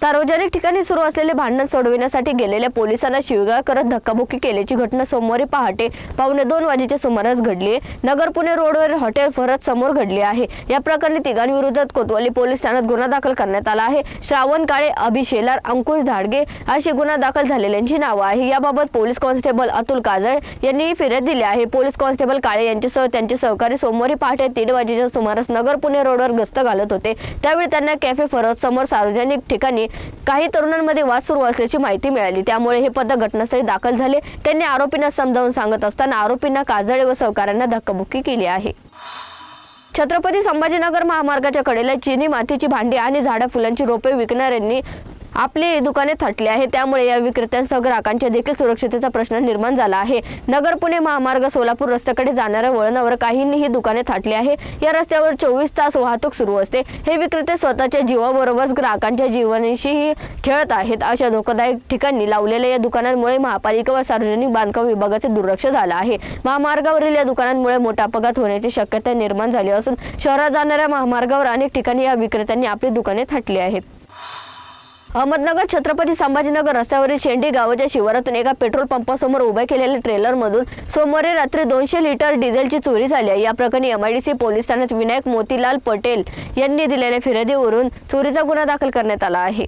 सार्वजनिक ठिकाणी सुरू असलेले भांडण सोडविण्यासाठी गेलेल्या पोलिसांना शिवगाळ करत धक्काबुक्की केल्याची घटना सोमवारी पहाटे पावणे दोन वाजेच्या सुमारास घडली आहे. नगर पुणे रोडवर हॉटेल फरत समोर घडली आहे. या प्रकरणी तिघांविरोधात कोतवाली पोलीस ठाण्यात गुन्हा दाखल करण्यात आला आहे. श्रावण काळे अभि शेलार अंकुश धाडगे अशी गुन्हा दाखल झालेल्यांची नावं आहे याबाबत पोलीस कॉन्स्टेबल अतुल काजळ यांनी फिर्याद दिली आहे. पोलीस कॉन्स्टेबल काळे यांच्यासह त्यांचे सहकारी सोमवारी पहाटे तीन वाजेच्या सुमारास नगर पुणे रोडवर गस्त घालत होते. त्यावेळी त्यांना कॅफे फरत समोर सार्वजनिक ठिकाणी काही तरुणांमध्ये वाद सुरू असल्याची माहिती मिळाली. त्यामुळे हे पथक घटनास्थळी दाखल झाले. त्यांनी आरोपींना समजावून सांगत असताना आरोपींना काजळे व सहकाऱ्यांना धक्काबुक्की केली आहे. छत्रपती संभाजीनगर महामार्गाच्या कडेला चिनी मातीची भांडी आणि झाडा फुलांची रोपे विकणाऱ्यांनी आपली दुकाने थटली आहे त्यामुळे या विक्रेत्यांसह ग्राहकांच्या देखील सुरक्षतेचा प्रश्न निर्माण झाला आहे. नगर पुणे महामार्ग सोलापूर रस्त्याकडे जाणाऱ्या वळणावर काहींनी ही दुकाने थाटली आहे. या रस्त्यावर चोवीस तास वाहतूक सुरू असते. हे विक्रेते स्वतःच्या जीवाबरोबरच ग्राहकांच्या जीवनाशीही खेळत आहेत. अशा धोकादायक ठिकाणी लावलेल्या या दुकानांमुळे महापालिका व सार्वजनिक बांधकाम विभागाचे दुर्लक्ष झालं आहे. महामार्गावरील या दुकानांमुळे मोठा अपघात होण्याची शक्यता निर्माण झाली असून शहरात जाणाऱ्या महामार्गावर अनेक ठिकाणी या विक्रेत्यांनी आपली दुकाने थाटली आहेत. अहमदनगर छत्रपती संभाजीनगर रस्त्यावरील शेंडी गावाच्या शिवारातून एका पेट्रोल पंपासमोर उभ्या केलेल्या ट्रेलरमधून सोमवारी रात्री दोनशे लिटर डिझेलची चोरी झाली आहे. या प्रकरणी एमआयडीसी पोलीस ठाण्यात विनायक मोतीलाल पटेल यांनी दिलेल्या फिर्यादीवरून चोरीचा गुन्हा दाखल करण्यात आला आहे.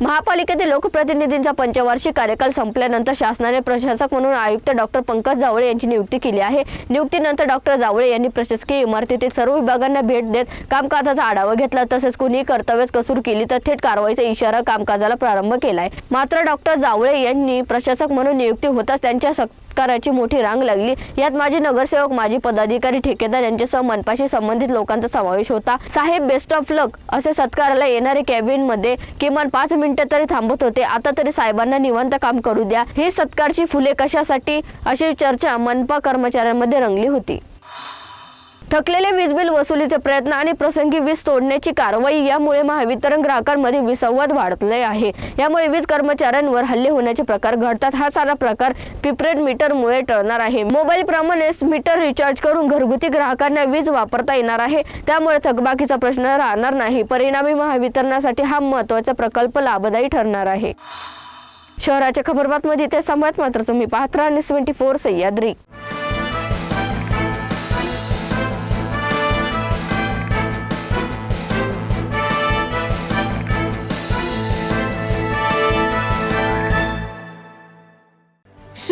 महापालिकेतील लोकप्रतिनिधींचा पंचवार्षिक कार्यकाल संपल्यानंतर शासनाने प्रशासक म्हणून आयुक्त डॉक्टर पंकज जावळे यांची नियुक्ती केली आहे. नियुक्तीनंतर डॉक्टर जावळे यांनी प्रशासकीय इमारतीतील सर्व विभागांना भेट देत कामकाजाचा आढावा घेतला. तसेच कुणी कर्तव्यच कसूर केली तर थेट कारवाईचा इशारा कामकाजाला प्रारंभ केलाय. मात्र डॉक्टर जावळे यांनी प्रशासक म्हणून नियुक्ती होताच त्यांच्या सत्काराची मोठी रांग लागली. यात माजी नगरसेवक माजी पदाधिकारी ठेकेदार यांच्यासह मनपाशी संबंधित लोकांचा समावेश होता. साहेब बेस्ट ऑफ लक असे सत्काराला येणारे कॅबिनमध्ये किमान पाच मिनिटं तरी थांबत होते. आता तरी साहेबांना निवंत काम करू द्या. ही सत्कारची फुले कशासाठी? अशी चर्चा मनपा कर्मचाऱ्यांमध्ये रंगली होती. थकलेले वीज बिल वसुलीचे प्रयत्न आणि प्रसंगी वीज तोडण्याची कारवाई यामुळे महावितरण ग्राहकांमध्ये विसंवाद वाढले आहे. यामुळे वीज कर्मचाऱ्यांवर हल्ले होण्याचे प्रकार घडतात. हा सारा प्रकार पिपरेट मीटरमुळे टळणार आहे. मोबाईल प्रमाणेच मीटर रिचार्ज करून घरगुती ग्राहकांना वीज वापरता येणार आहे. त्यामुळे थकबाकीचा प्रश्न राहणार नाही. परिणामी महावितरणासाठी हा महत्त्वाचा प्रकल्प लाभदायी ठरणार आहे. शहराच्या खबरबातमध्ये ते सांभाळत मात्र तुम्ही पाहत राहा ट्वेंटी फोर सह्याद्री.